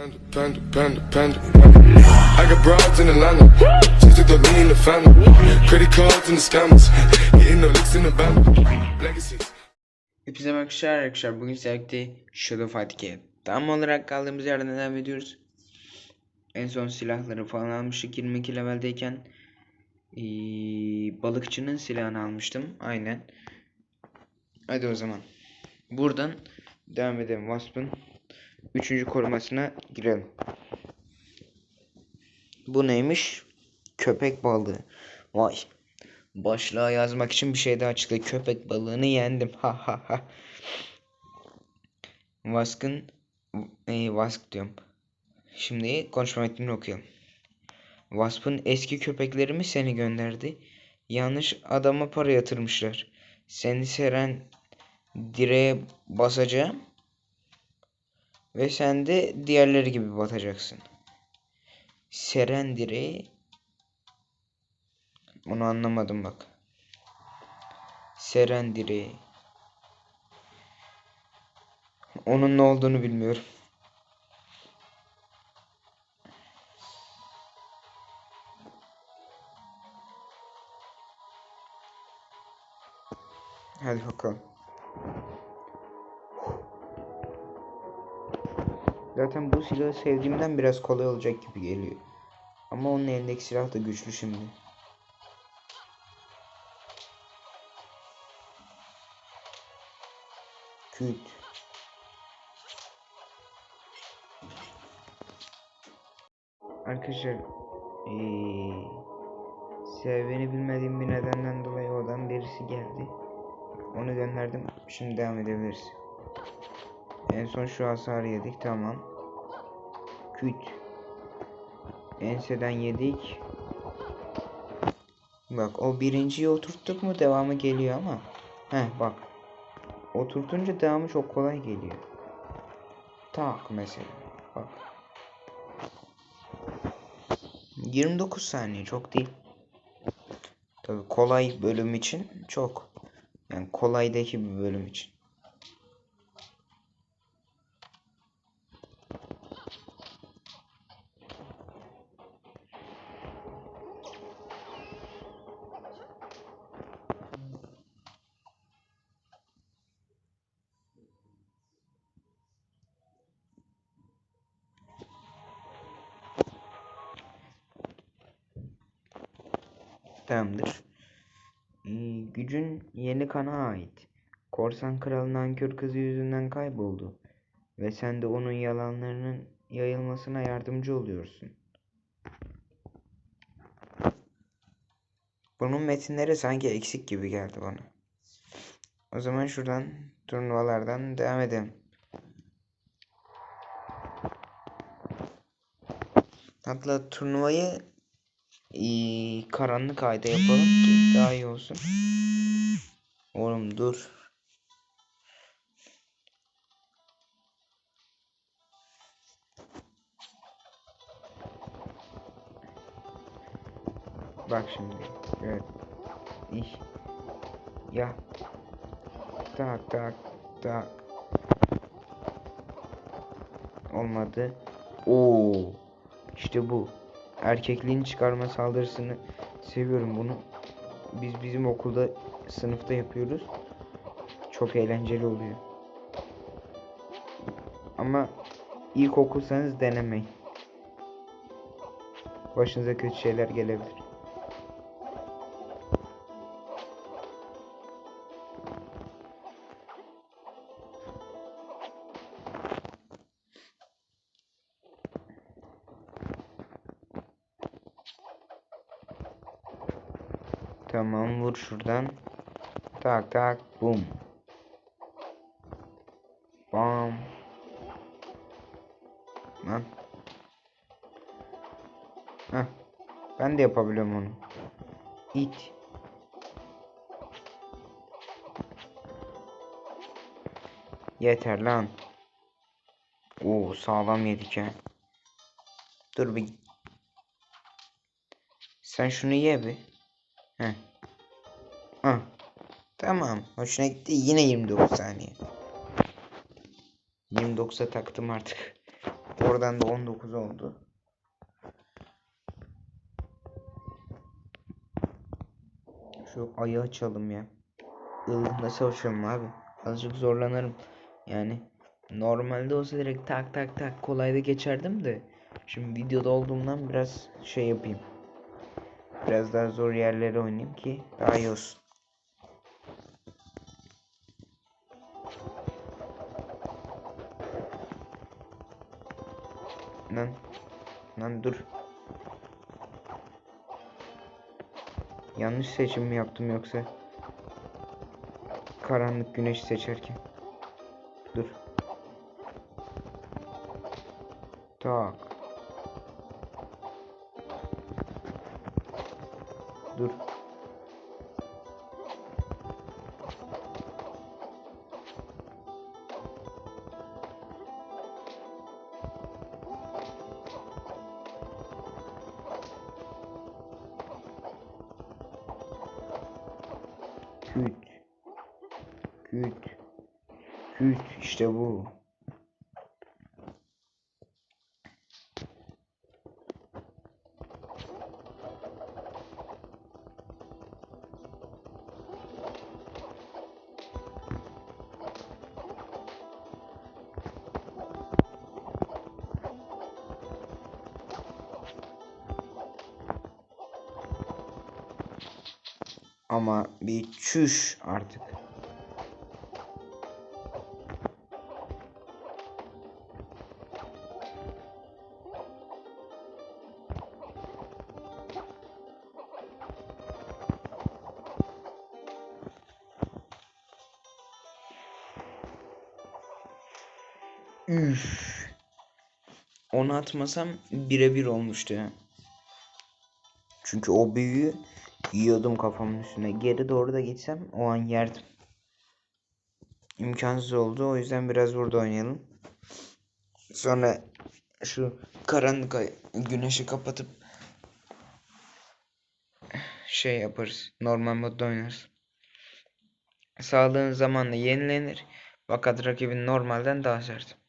Panda, panda, panda, panda. Hepinize merhaba arkadaşlar. Bugün sizlerle Shadow Fight 2'ye tam olarak kaldığımız yerden devam ediyoruz. En son silahları falan almıştık 22 leveldeyken. Ee, balıkçının silahını almıştım. Aynen. Hadi o zaman. Buradan devam edelim. Wasp'ın 3. korumasına girelim. Bu neymiş? Köpek balığı. Vay. Başlığa yazmak için bir şey daha çıktı. Köpek balığını yendim. Ha ha ha. Vask'ın e, Vask diyorum. Şimdi konuşma metnini okuyalım. Wasp'ın eski köpekleri mi seni gönderdi? Yanlış adama para yatırmışlar. Seni seren direğe basacağım. Ve sen de diğerleri gibi batacaksın. Seren direği onu anlamadım bak. Seren direği. Onun ne olduğunu bilmiyorum. Hadi bakalım. Zaten bu silahı sevdiğimden biraz kolay olacak gibi geliyor. Ama onun elindeki silah da güçlü şimdi. Küt. Arkadaşlar eee seveni bilmediğim bir nedenden dolayı odan birisi geldi. Onu gönderdim. Şimdi devam edebiliriz. En son şu hasarı yedik tamam. Küt. Enseden yedik. Bak o birinciyi oturttuk mu devamı geliyor ama. Heh bak. Oturtunca devamı çok kolay geliyor. Tak mesela. Bak. 29 saniye çok değil. Tabi kolay bölüm için çok. Yani kolaydaki bir bölüm için. Tamamdır. Ee, gücün yeni kana ait. Korsan kralın nankör kızı yüzünden kayboldu. Ve sen de onun yalanlarının yayılmasına yardımcı oluyorsun. Bunun metinleri sanki eksik gibi geldi bana. O zaman şuradan turnuvalardan devam edelim. Hatta turnuvayı ee, karanlık ayda yapalım ki daha iyi olsun. Oğlum dur. Bak şimdi. Evet. İş. Ya. Tak tak tak. Olmadı. Oo. İşte bu. Erkekliğin çıkarma saldırısını seviyorum bunu. Biz bizim okulda sınıfta yapıyoruz. Çok eğlenceli oluyor. Ama ilk okursanız denemeyin. Başınıza kötü şeyler gelebilir. Tamam vur şuradan. Tak tak bum. Bam. Lan. Heh. Ben de yapabiliyorum onu. İt. Yeter lan. Oo sağlam yedik ha. Dur bir. Sen şunu ye bir. Heh. Ah. Tamam. Hoşuna gitti. Yine 29 saniye. 29'a taktım artık. Oradan da 19 oldu. Şu ayı açalım ya. Ilgınla savaşalım abi. Azıcık zorlanırım. Yani normalde olsa direkt tak tak tak kolayda geçerdim de. Şimdi videoda olduğumdan biraz şey yapayım. Biraz daha zor yerlere oynayayım ki daha iyi olsun. Lan. Lan dur. Yanlış seçim mi yaptım yoksa? Karanlık güneş seçerken. Dur. Tak. Küt. Küt işte bu. Ama bir çüş artık. Üf. Onu atmasam birebir olmuştu. Çünkü o büyüğü yiyordum kafamın üstüne. Geri doğru da gitsem o an yerdim. İmkansız oldu. O yüzden biraz burada oynayalım. Sonra şu karanlık güneşi kapatıp şey yaparız. Normal modda oynarız. Sağlığın zamanla yenilenir. Fakat rakibin normalden daha sert.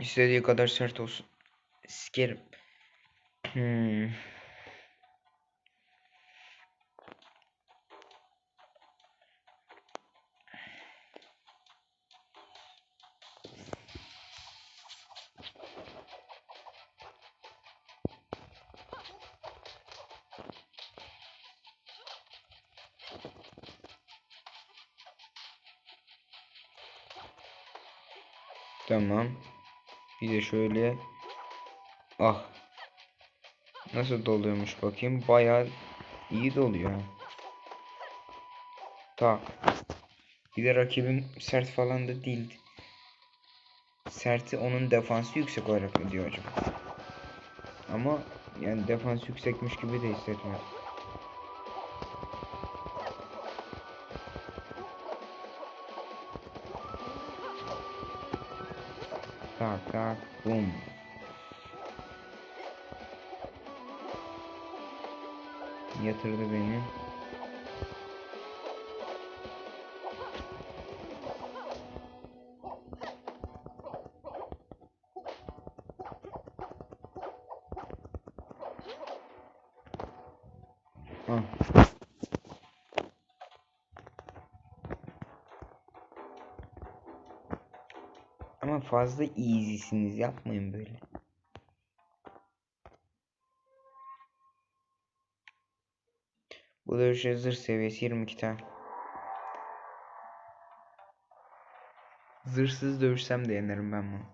İstediği kadar sert olsun. Sikerim. Hmm. Tamam. Bir de şöyle. Ah. Nasıl doluyormuş bakayım. Bayağı iyi doluyor. Tak. Bir de rakibim sert falan da değildi. Serti onun defansı yüksek olarak mı diyor acaba? Ama yani defans yüksekmiş gibi de hissetmez. Yatırdı beni. Ah. Ama fazla easy'siniz yapmayın böyle. Bu dövüş hazır seviyesi 22 tane. Zırhsız dövüşsem de yenerim ben bunu.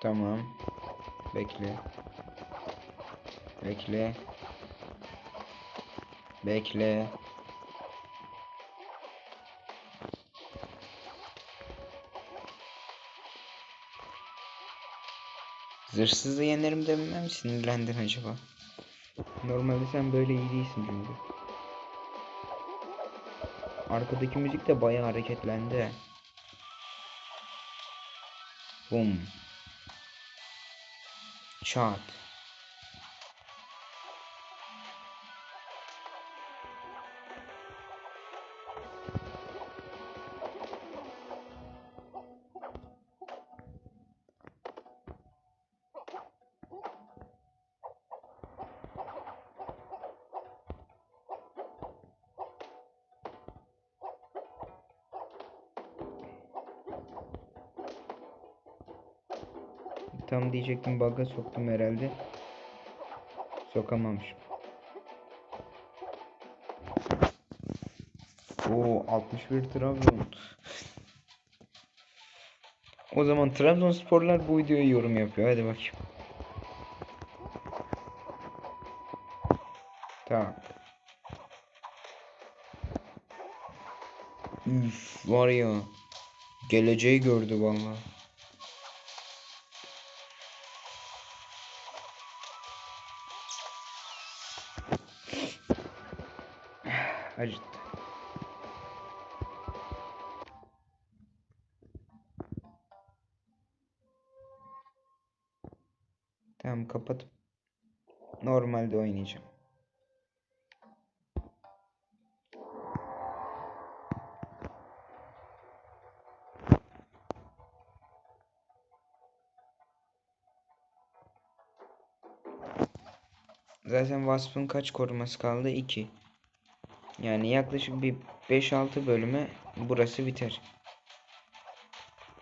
Tamam. Bekle. Bekle. Bekle. Zırhsızı yenerim demem mi sinirlendin acaba? Normalde sen böyle iyi değilsin çünkü. Arkadaki müzik de bayağı hareketlendi. Bum. Çat. Tam diyecektim bug'a soktum herhalde. Sokamamışım. Oo 61 Trabzon. O zaman Trabzonsporlar bu videoya yorum yapıyor. Hadi bakayım. Tamam. Üf var ya. Geleceği gördü vallahi. Acıttı. Tamam kapatıp normalde oynayacağım. Zaten Wasp'ın kaç koruması kaldı? 2. Yani yaklaşık bir 5-6 bölüme burası biter.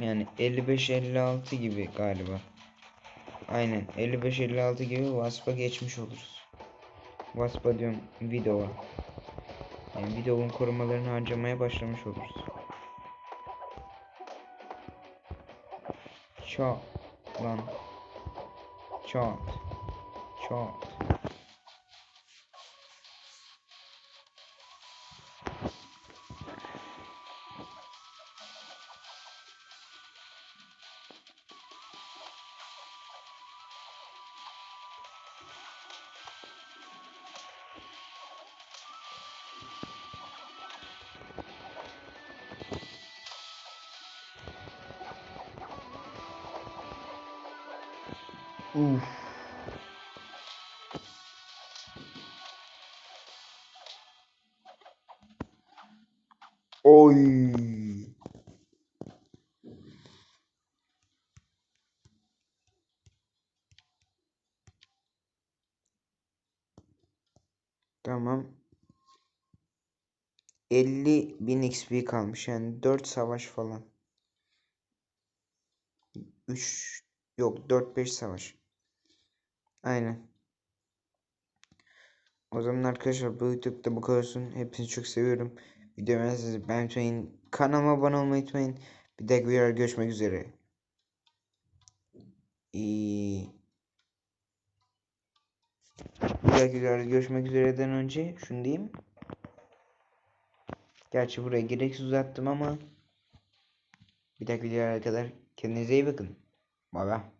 Yani 55-56 gibi galiba. Aynen 55-56 gibi Wasp'a geçmiş oluruz. Wasp'a diyorum video'a. Yani videonun korumalarını harcamaya başlamış oluruz. Çat lan. Çat. Çat. Uf. Oy. Tamam. 50 bin XP kalmış yani 4 savaş falan. 3 yok 4-5 savaş. Aynen. O zaman arkadaşlar bu YouTube'da bu kadar olsun. Hepinizi çok seviyorum. Videomu beğendiyseniz beğenmeyi. Kanalıma abone olmayı unutmayın. Bir dahaki videoda görüşmek üzere. İyi. Bir dahaki videoda görüşmek üzereden önce şunu diyeyim. Gerçi buraya gereksiz uzattım ama bir dahaki videoya kadar kendinize iyi bakın. Bay bay.